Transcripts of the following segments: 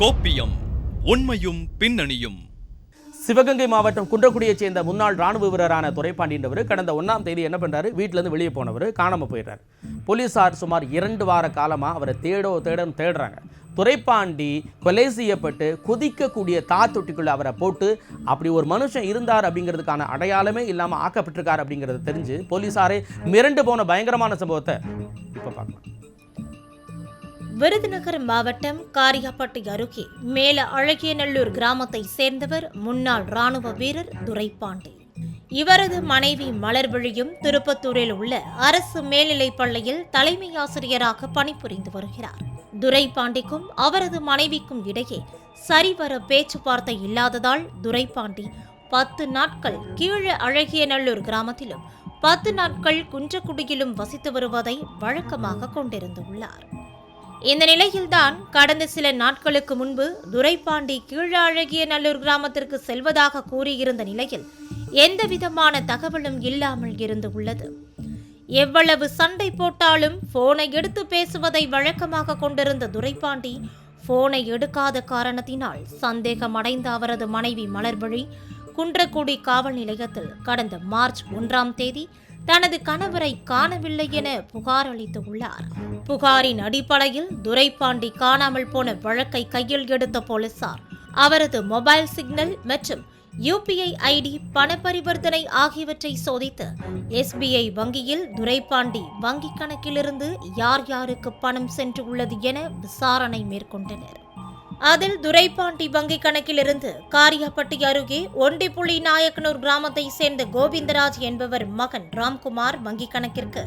கோப்பியம் உண்மையும் பின்னணியும். சிவகங்கை மாவட்டம் குன்றக்குடியைச் சேர்ந்த முன்னாள் ராணுவ வீரரான துரைப்பாண்டின்றவர் கடந்த ஒன்றாம் தேதி என்ன பண்ணுறாரு வீட்டிலேருந்து வெளியே போனவர் காணாமல் போயிடுறாரு. போலீசார் சுமார் இரண்டு வார காலமாக அவரை தேடோ தேடன்னு தேடுறாங்க. துரைப்பாண்டி கொலை செய்யப்பட்டு கொதிக்கக்கூடிய தாத்தொட்டிக்குள்ளே அவரை போட்டு அப்படி ஒரு மனுஷன் இருந்தார் அப்படிங்கிறதுக்கான அடையாளமே இல்லாமல் ஆக்கப்பட்டிருக்காரு அப்படிங்கிறத தெரிஞ்சு போலீசாரே மிரண்டு போன பயங்கரமான சம்பவத்தை இப்போ பார்க்கலாம். விருதுநகர் மாவட்டம் காரியாப்பட்டி அருகே மேல அழகியநல்லூர் கிராமத்தை சேர்ந்தவர் முன்னாள் ராணுவ வீரர் துரைப்பாண்டி. இவரது மனைவி மலர்விழியும் திருப்பத்தூரில் உள்ள அரசு மேல்நிலைப் பள்ளியில் தலைமை ஆசிரியராக பணிபுரிந்து வருகிறார். துரைப்பாண்டிக்கும் அவரது மனைவிக்கும் இடையே சரிவர பேச்சுவார்த்தை இல்லாததால் துரைப்பாண்டி பத்து நாட்கள் கீழே அழகியநல்லூர் கிராமத்திலும் பத்து நாட்கள் குன்றக்குடியிலும் வசித்து வருவதை வழக்கமாக கொண்டிருந்துள்ளார் இந்த நிலையில்தான் கடந்த சில நாட்களுக்கு முன்பு துரைப்பாண்டி கீழழகிய நல்லூர் கிராமத்திற்கு செல்வதாக கூறியிருந்த நிலையில் எந்த விதமான தகவலும் இல்லாமல் இருந்து உள்ளது. எவ்வளவு சண்டை போட்டாலும் போனை எடுத்து பேசுவதை வழக்கமாக கொண்டிருந்த துரைப்பாண்டி போனை எடுக்காத காரணத்தினால் சந்தேகமடைந்த அவரது மனைவி மலர்வழி குன்றக்குடி காவல் நிலையத்தில் கடந்த மார்ச் ஒன்றாம் தேதி தனது கணவரை காணவில்லை என புகார் அளித்துள்ளார் புகாரின் அடிப்படையில் துரைப்பாண்டி காணாமல் போன வழக்கை கையில் எடுத்த போலீசார் அவரது மொபைல் சிக்னல் மற்றும் யூபிஐ ஐடி பண பரிவர்த்தனை ஆகியவற்றை சோதித்து எஸ்பிஐ வங்கியில் துரைப்பாண்டி வங்கிக் கணக்கிலிருந்து யார் யாருக்கு பணம் சென்று உள்ளது என விசாரணை மேற்கொண்டனர். அதில் துரைப்பாண்டி வங்கிக் கணக்கிலிருந்து காரியாப்பட்டி அருகே ஒண்டிப்புள்ளி நாயக்கனூர் கிராமத்தை சேர்ந்த கோவிந்தராஜ் என்பவர் மகன் ராம்குமார் வங்கிக் கணக்கிற்கு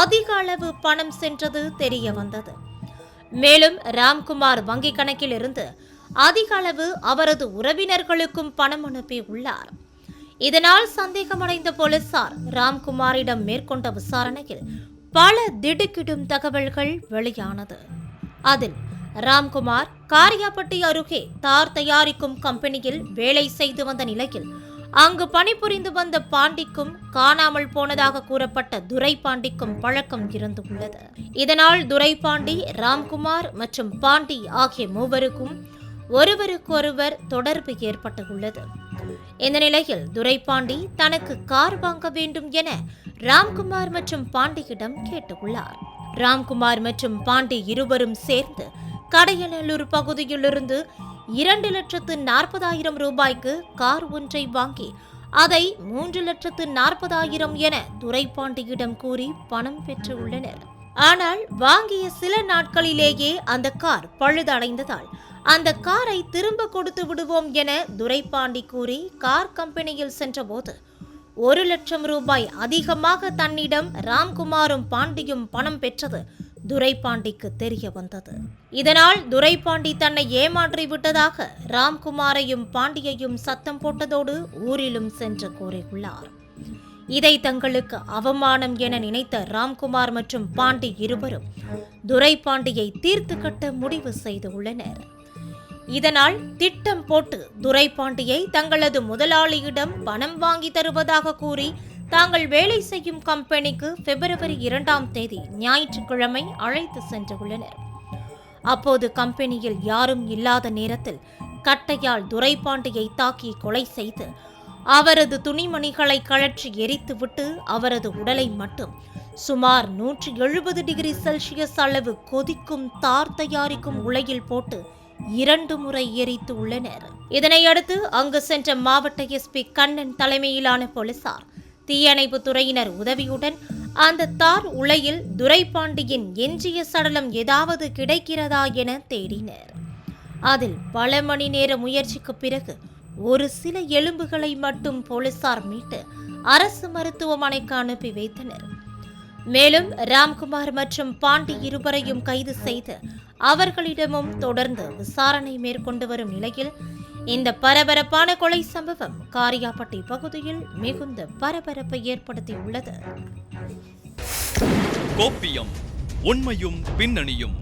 அதிக அளவு பணம் சென்றது தெரிய வந்தது. மேலும் ராம்குமார் வங்கிக் கணக்கிலிருந்து அதிக அளவு அவரது உறவினர்களுக்கும் பணம் அனுப்பியுள்ளார் இதனால் சந்தேகமடைந்த போலீசார் ராம்குமாரிடம் மேற்கொண்ட விசாரணையில் பல திடுக்கிடும் தகவல்கள் வெளியானது. அதில் ராம்குமார் காரியாப்பட்டி அருகே தார் தயாரிக்கும் கம்பெனியில் வேலை செய்து வந்த நிலையில் அங்கு பணிபுரிந்து வந்த பாண்டிக்கும் காணாமல் போனதாக கூறப்பட்ட துரைபாண்டிக்கும் பழக்கம் இருந்து உள்ளது இதனால் துரைபாண்டி ராம்குமார் மற்றும் பாண்டி ஆகிய மூவருக்கும் ஒருவருக்கொருவர் தொடர்பு ஏற்பட்டுள்ளது. இந்த நிலையில் துரைபாண்டி தனக்கு கார் வாங்க வேண்டும் என ராம்குமார் மற்றும் பாண்டியிடம் கேட்டுள்ளார். ராம்குமார் மற்றும் பாண்டி இருவரும் சேர்ந்து கடையநல்லூர் பகுதியிலிருந்து இரண்டு லட்சத்து நாற்பதாயிரம் ரூபாய்க்கு கார் ஒன்றை வாங்கி அதை மூன்று லட்சத்து நாற்பதாயிரம் என துரைப்பாண்டியிடம் கூறி பணம் பெற்றுள்ளனர். ஆனால் வாங்கிய சில நாட்களிலேயே அந்த கார் பழுதடைந்ததால் அந்த காரை திரும்ப கொடுத்து விடுவோம் என துரைப்பாண்டி கூறி கார் கம்பெனியில் சென்றபோது ஒரு லட்சம் ரூபாய் அதிகமாக தன்னிடம் ராம்குமாரும் பாண்டியும் பணம் பெற்றது. துரைபாண்டிக்கு தெரிய வந்தது. இதனால் துரைபாண்டி தன்னை ஏமாற்றி விட்டதாக ராம்குமாரையும் பாண்டியையும் சத்தம் போட்டதோடு ஊரிலும் சென்று கூறியுள்ளார். இதை தங்களுக்கு அவமானம் என நினைத்த ராம்குமார் மற்றும் பாண்டி இருவரும் துரைபாண்டியை தீர்த்து கட்ட முடிவு செய்துள்ளனர் இதனால் திட்டம் போட்டு துரைபாண்டியை தங்களது முதலாளியிடம் பணம் வாங்கி தருவதாக கூறி தாங்கள் வேலை செய்யும் கம்பெனிக்கு பிப்ரவரி இரண்டாம் தேதி ஞாயிற்றுக்கிழமை அழைத்து சென்றுள்ளனர். அப்போது கம்பெனியில் யாரும் இல்லாத நேரத்தில் கட்டையால் துரைபாண்டியை தாக்கி கொலை செய்து அவரது துணிமணிகளை கழற்றி எரித்துவிட்டு அவரது உடலை மட்டும் சுமார் நூற்றி எழுபது டிகிரி செல்சியஸ் அளவு கொதிக்கும் தார் தயாரிக்கும் உலையில் போட்டு இரண்டு முறை எரித்து உள்ளனர் இதனையடுத்து அங்கு சென்ற மாவட்ட எஸ்பி கண்ணன் தலைமையிலான போலீசார் தீயணைப்பு துறையினர் உதவியுடன் அந்த தார் உலையில் துரைபாண்டியின் எஞ்சிய சடலம் ஏதாவது கிடைக்கிறதா என தேடினர். அதில் பல மணி நேர முயற்சிக்கு பிறகு ஒரு சில எலும்புகளை மட்டும் போலீசார் மீட்டு அரசு மருத்துவமனைக்கு அனுப்பி வைத்தனர். மேலும் ராம்குமார் மற்றும் பாண்டி இருவரையும் கைது செய்து அவர்களிடமும் தொடர்ந்து விசாரணை மேற்கொண்டு வரும் நிலையில் இந்த பரபரப்பான கொலை சம்பவம் காரியாபட்டி பகுதியில் மிகுந்த பரபரப்பை ஏற்படுத்தியுள்ளது. கோப்பியம் உண்மையும் பின்னணியும்.